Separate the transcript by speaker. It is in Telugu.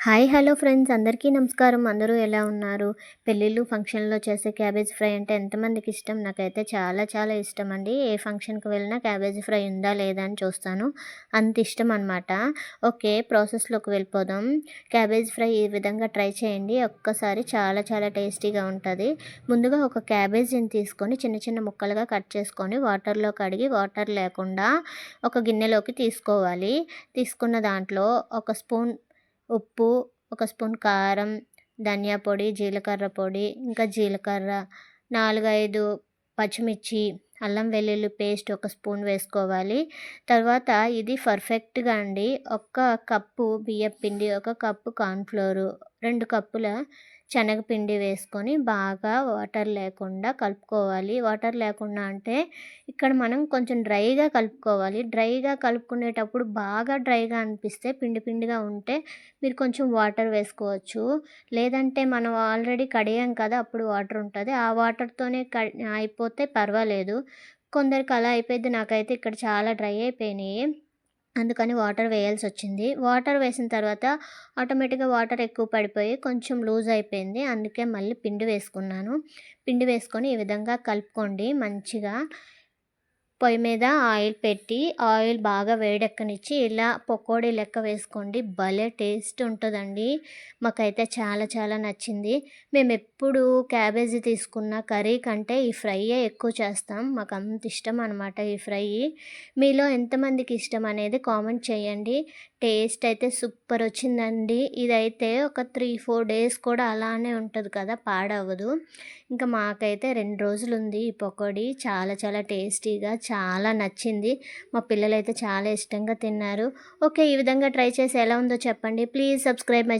Speaker 1: Hi hello friends. అందరికీ నమస్కారం. అందరూ ఎలా ఉన్నారు? పెళ్ళిళ్ళు ఫంక్షన్లో చేసే క్యాబేజ్ ఫ్రై అంటే ఎంతమందికి ఇష్టం? నాకైతే చాలా చాలా ఇష్టం అండి. ఏ ఫంక్షన్కి వెళ్ళినా క్యాబేజ్ ఫ్రై ఉందా లేదా అని చూస్తాను. అంత ఇష్టం అనమాట ఓకే ప్రాసెస్లోకి వెళ్ళిపోదాం. క్యాబేజ్ ఫ్రై ఈ విధంగా ట్రై చేయండి. ఒక్కసారి చాలా చాలా టేస్టీగా ఉంటుంది. ముందుగా ఒక క్యాబేజీని తీసుకొని చిన్న చిన్న ముక్కలుగా కట్ చేసుకొని వాటర్లో కడిగి వాటర్ లేకుండా ఒక గిన్నెలోకి తీసుకోవాలి. తీసుకున్న దాంట్లో ఒక స్పూన్ ఉప్పు ఒక స్పూన్ కారం ధనియా పొడి జీలకర్ర పొడి ఇంకా జీలకర్ర నాలుగైదు పచ్చిమిర్చి అల్లం వెల్లుల్లి పేస్ట్ ఒక స్పూన్ వేసుకోవాలి. తర్వాత ఇది పర్ఫెక్ట్గా అండి. ఒక్క కప్పు బియ్యపిండి ఒక కప్పు కార్న్ఫ్లోరు రెండు కప్పుల శనగపిండి వేసుకొని బాగా వాటర్ లేకుండా కలుపుకోవాలి. వాటర్ లేకుండా అంటే ఇక్కడ మనం కొంచెం డ్రైగా కలుపుకోవాలి. డ్రైగా కలుపుకునేటప్పుడు బాగా డ్రైగా అనిపిస్తే పిండి పిండిగా ఉంటే మీరు కొంచెం వాటర్ వేసుకోవచ్చు. లేదంటే మనం ఆల్రెడీ కడిగాం కదా అప్పుడు వాటర్ ఉంటుంది. ఆ వాటర్తోనే అయిపోతే పర్వాలేదు. కొందరికి అలా అయిపోయింది. నాకైతే ఇక్కడ చాలా డ్రై అయిపోయినాయి. అందుకని వాటర్ వేయాల్సి వచ్చింది వాటర్ వేసిన తర్వాత ఆటోమేటిక్గా వాటర్ ఎక్కువ పడిపోయి కొంచెం లూజ్ అయిపోయింది. అందుకే మళ్ళీ పిండి వేసుకున్నాను. పిండి వేసుకొని ఈ విధంగా కలుపుకోండి మంచిగా. పొయ్యి మీద ఆయిల్ పెట్టి ఆయిల్ బాగా వేడెక్కనిచ్చి ఇలా పకోడీ లెక్క వేసుకోండి. భలే టేస్ట్ ఉంటుందండి. మాకైతే చాలా చాలా నచ్చింది. మేము ఎప్పుడు క్యాబేజీ తీసుకున్న కర్రీ కంటే ఈ ఫ్రైయే ఎక్కువ చేస్తాం. మాకు అంత ఇష్టం అనమాట ఈ ఫ్రై. మీలో ఎంతమందికి ఇష్టం అనేది కామెంట్ చేయండి. టేస్ట్ అయితే సూపర్ వచ్చిందండి. ఇదైతే ఒక త్రీ ఫోర్ డేస్ కూడా అలానే ఉంటుంది కదా పాడవదు ఇంకా మాకైతే రెండు రోజులు ఉంది ఈ పకోడీ. చాలా చాలా టేస్టీగా చాలా నచ్చింది. మా పిల్లలైతే చాలా ఇష్టంగా తిన్నారు. ఓకే ఈ విధంగా ట్రై చేసి ఎలా ఉందో చెప్పండి. Please subscribe my